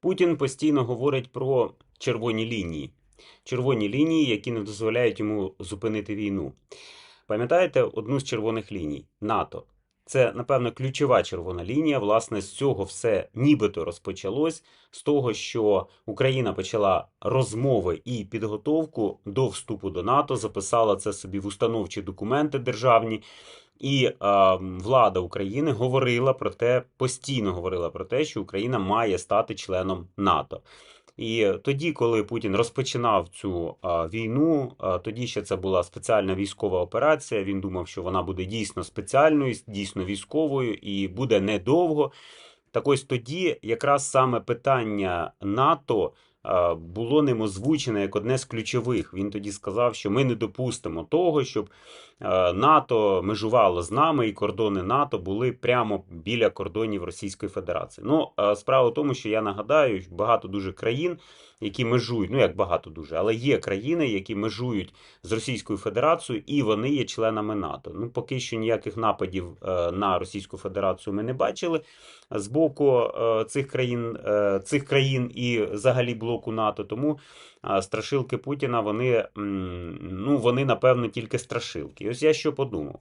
Путін постійно говорить про червоні лінії. Червоні лінії, які не дозволяють йому зупинити війну. Пам'ятаєте одну з червоних ліній НАТО? Це, напевно, ключова червона лінія. Власне, з цього все нібито розпочалось. З того, що Україна почала розмови і підготовку до вступу до НАТО, записала це собі в установчі документи державні. І е, влада України говорила про те, постійно говорила про те, що Україна має стати членом НАТО. І тоді, коли Путін розпочинав цю а, війну, а, тоді ще це була спеціальна військова операція. Він думав, що вона буде дійсно спеціальною, дійсно військовою і буде недовго. Так ось тоді, якраз саме питання НАТО було ним озвучене як одне з ключових. Він тоді сказав, що ми не допустимо того, щоб а, НАТО межувало з нами, і кордони НАТО були прямо біля кордонів Російської Федерації. Ну, справа в тому, що я нагадаю, багато дуже країн, які межують, ну як багато дуже, але є країни, які межують з Російською Федерацією, і вони є членами НАТО. Ну, поки що ніяких нападів е, на Російську Федерацію ми не бачили з боку е, цих країн, е, цих країн і взагалі блоку НАТО. Тому е, страшилки Путіна, вони, ну, вони напевно тільки страшилки. Ось я що подумав.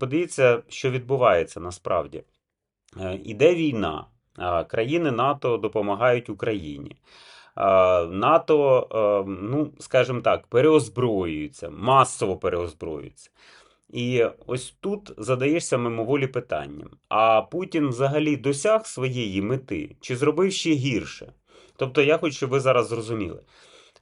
Подивіться, що відбувається насправді. Е, Іде війна, країни НАТО допомагають Україні. НАТО, е, ну, скажімо так, переозброюються, масово переозброюються. І ось тут задаєшся мимоволі питанням: а Путін взагалі досяг своєї мети чи зробив ще гірше? Тобто, я хочу, щоб ви зараз зрозуміли.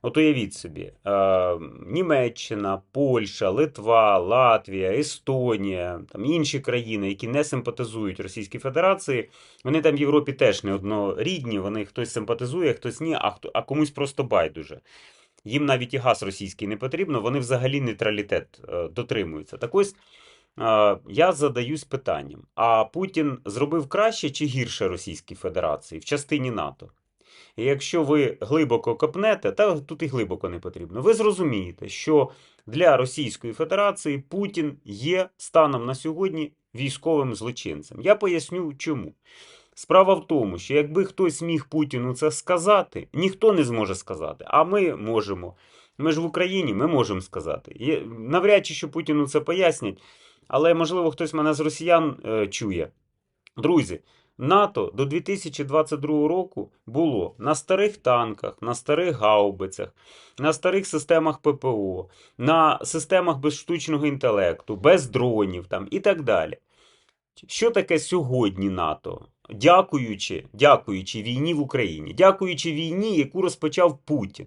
От уявіть собі, е, Німеччина, Польща, Литва, Латвія, Естонія, там інші країни, які не симпатизують Російській Федерації, вони там в Європі теж не однорідні, вони хтось симпатизує, хтось ні, а, хто, а комусь просто байдуже. Їм навіть і газ російський не потрібно, вони взагалі нейтралітет е, дотримуються. Так ось е, я задаюсь питанням: а Путін зробив краще чи гірше Російській Федерації в частині НАТО? І якщо ви глибоко копнете, та тут і глибоко не потрібно, ви зрозумієте, що для Російської Федерації Путін є станом на сьогодні військовим злочинцем. Я поясню чому. Справа в тому, що якби хтось міг Путіну це сказати, ніхто не зможе сказати, а ми можемо. Ми ж в Україні, ми можемо сказати. Навряд чи що Путіну це пояснять, але можливо хтось мене з росіян е, чує. Друзі, НАТО до 2022 року було на старих танках, на старих гаубицях, на старих системах ППО, на системах без штучного інтелекту, без дронів там, і так далі. Що таке сьогодні НАТО? Дякуючи, дякуючи війні в Україні, дякуючи війні, яку розпочав Путін.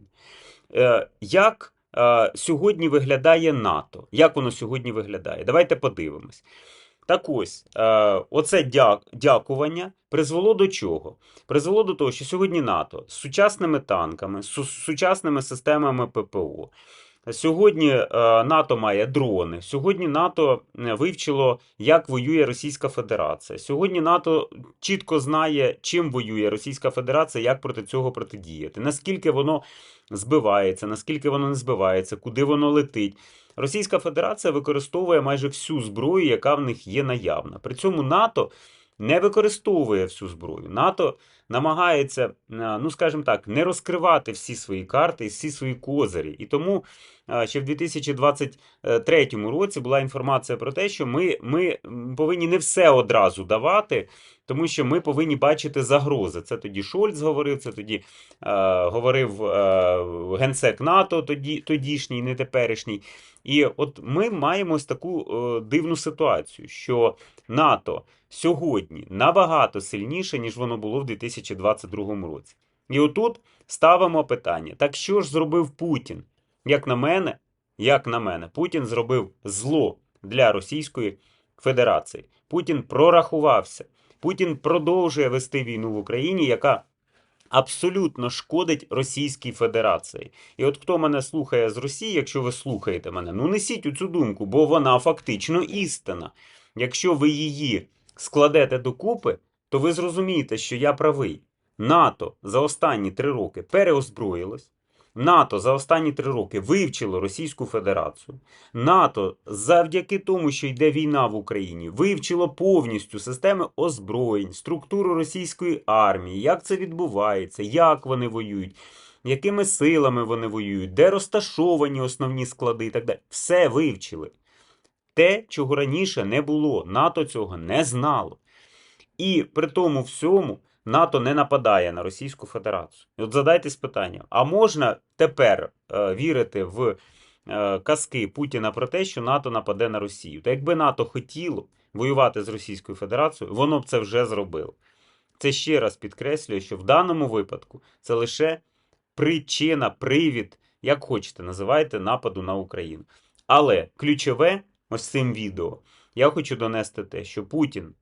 Е, як е, сьогодні виглядає НАТО? Як воно сьогодні виглядає? Давайте подивимось. Так ось, е, оце дя- дякування призвело до чого? Призвело до того, що сьогодні НАТО з сучасними танками, з сучасними системами ППО. Сьогодні е, НАТО має дрони. Сьогодні НАТО е, вивчило, як воює Російська Федерація. Сьогодні НАТО чітко знає, чим воює Російська Федерація, як проти цього протидіяти, наскільки воно збивається, наскільки воно не збивається, куди воно летить. Російська Федерація використовує майже всю зброю, яка в них є наявна. При цьому НАТО не використовує всю зброю. НАТО намагається, е, ну скажімо так, не розкривати всі свої карти всі свої козирі. І тому е, ще в 2023 році була інформація про те, що ми, ми повинні не все одразу давати, тому що ми повинні бачити загрози. Це тоді Шольц говорив, це тоді е, говорив е, генсек НАТО, тоді, тодішній, не теперішній. І от ми маємо ось таку е, дивну ситуацію, що НАТО сьогодні набагато сильніше, ніж воно було в 2022 році. І отут ставимо питання: так що ж зробив Путін? Як на мене, як на мене, Путін зробив зло для Російської Федерації. Путін прорахувався. Путін продовжує вести війну в Україні, яка абсолютно шкодить Російській Федерації. І от хто мене слухає з Росії, якщо ви слухаєте мене, ну несіть у цю думку, бо вона фактично істина. Якщо ви її складете докупи, то ви зрозумієте, що я правий. НАТО за останні три роки переозброїлось. НАТО за останні три роки вивчило Російську Федерацію. НАТО завдяки тому, що йде війна в Україні, вивчило повністю системи озброєнь, структуру російської армії, як це відбувається, як вони воюють, якими силами вони воюють, де розташовані основні склади і так далі. Все вивчили. Те, чого раніше не було. НАТО цього не знало. І при тому всьому НАТО не нападає на Російську Федерацію. От задайтесь питанням: а можна тепер е, вірити в е, казки Путіна про те, що НАТО нападе на Росію? Та якби НАТО хотіло воювати з Російською Федерацією, воно б це вже зробило. Це ще раз підкреслює, що в даному випадку це лише причина, привід, як хочете, називайте нападу на Україну. Але ключове ось цим відео я хочу донести те, що Путін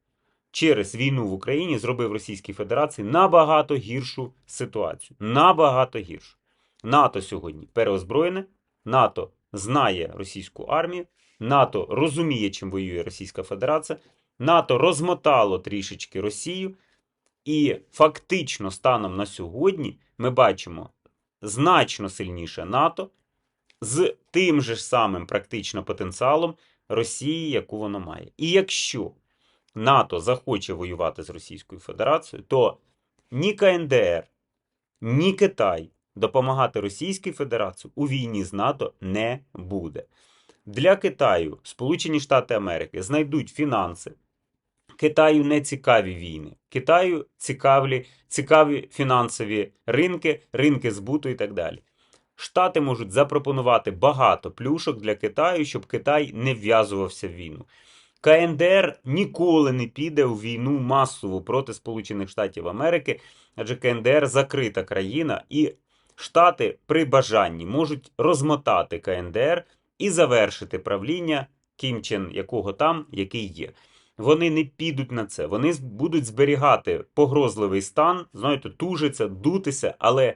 через війну в Україні зробив Російській Федерації набагато гіршу ситуацію. Набагато гіршу. НАТО сьогодні переозброєне, НАТО знає російську армію, НАТО розуміє, чим воює Російська Федерація, НАТО розмотало трішечки Росію, і фактично станом на сьогодні ми бачимо значно сильніше НАТО з тим же самим практично потенціалом Росії, яку воно має. І якщо НАТО захоче воювати з Російською Федерацією, то ні КНДР, ні Китай допомагати Російській Федерації у війні з НАТО не буде. Для Китаю Сполучені Штати Америки знайдуть фінанси. Китаю не цікаві війни. Китаю цікаві, цікаві фінансові ринки, ринки збуту і так далі. Штати можуть запропонувати багато плюшок для Китаю, щоб Китай не вв'язувався в війну. КНДР ніколи не піде у війну масову проти Сполучених Штатів Америки, адже КНДР закрита країна, і Штати при бажанні можуть розмотати КНДР і завершити правління Кім Чен, якого там, який є. Вони не підуть на це. Вони будуть зберігати погрозливий стан, знаєте, тужиться, дутися, але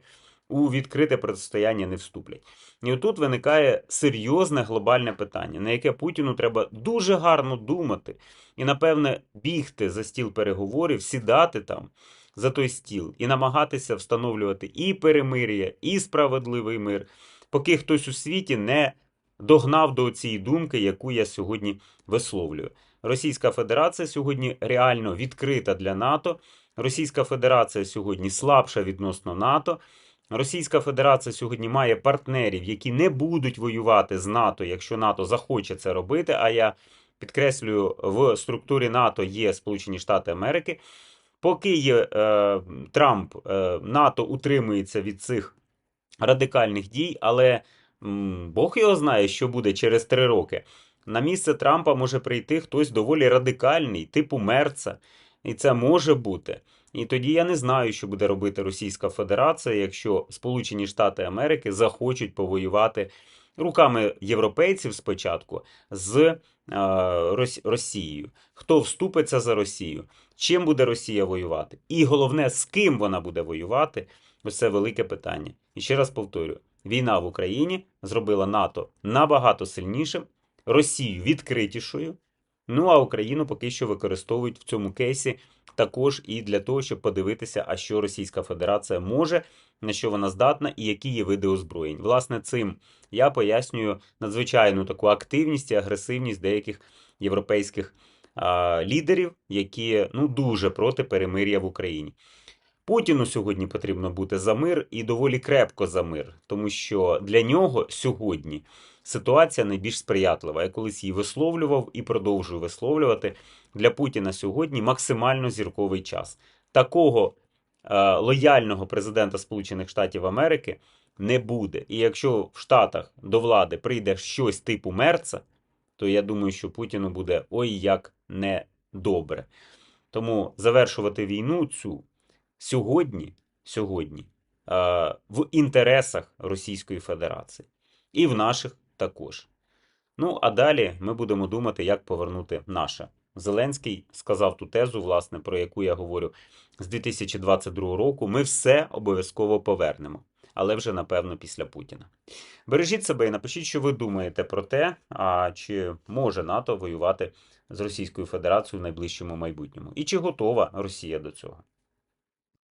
у відкрите протистояння не вступлять. І отут виникає серйозне глобальне питання, на яке Путіну треба дуже гарно думати і, напевне, бігти за стіл переговорів, сідати там за той стіл і намагатися встановлювати і перемир'я, і справедливий мир, поки хтось у світі не догнав до цієї думки, яку я сьогодні висловлюю. Російська Федерація сьогодні реально відкрита для НАТО. Російська Федерація сьогодні слабша відносно НАТО. Російська Федерація сьогодні має партнерів, які не будуть воювати з НАТО, якщо НАТО захоче це робити. А я підкреслюю, в структурі НАТО є Сполучені Штати Америки. Поки є е, Трамп, е, НАТО утримується від цих радикальних дій, але м, Бог його знає, що буде через три роки. На місце Трампа може прийти хтось доволі радикальний, типу Мерца, і це може бути. І тоді я не знаю, що буде робити Російська Федерація, якщо Сполучені Штати Америки захочуть повоювати руками європейців спочатку з е, Рос- Росією. Хто вступиться за Росію? Чим буде Росія воювати? І головне, з ким вона буде воювати? Ось це велике питання. І ще раз повторюю: війна в Україні зробила НАТО набагато сильнішим, Росію відкритішою. Ну а Україну поки що використовують в цьому кейсі також і для того, щоб подивитися, а що Російська Федерація може, на що вона здатна і які є види озброєнь. Власне, цим я пояснюю надзвичайну таку активність і агресивність деяких європейських а, лідерів, які ну дуже проти перемир'я в Україні. Путіну сьогодні потрібно бути за мир і доволі крепко за мир, тому що для нього сьогодні ситуація найбільш сприятлива. Я колись її висловлював і продовжую висловлювати. Для Путіна сьогодні максимально зірковий час. Такого е, лояльного президента Сполучених Штатів Америки не буде. І якщо в Штатах до влади прийде щось типу Мерца, то я думаю, що Путіну буде ой як недобре. Тому завершувати війну цю сьогодні, сьогодні е, в інтересах Російської Федерації. І в наших також. Ну, а далі ми будемо думати, як повернути наше. Зеленський сказав ту тезу, власне, про яку я говорю з 2022 року. Ми все обов'язково повернемо, але вже напевно після Путіна. Бережіть себе і напишіть, що ви думаєте про те, а чи може НАТО воювати з Російською Федерацією в найближчому майбутньому, і чи готова Росія до цього.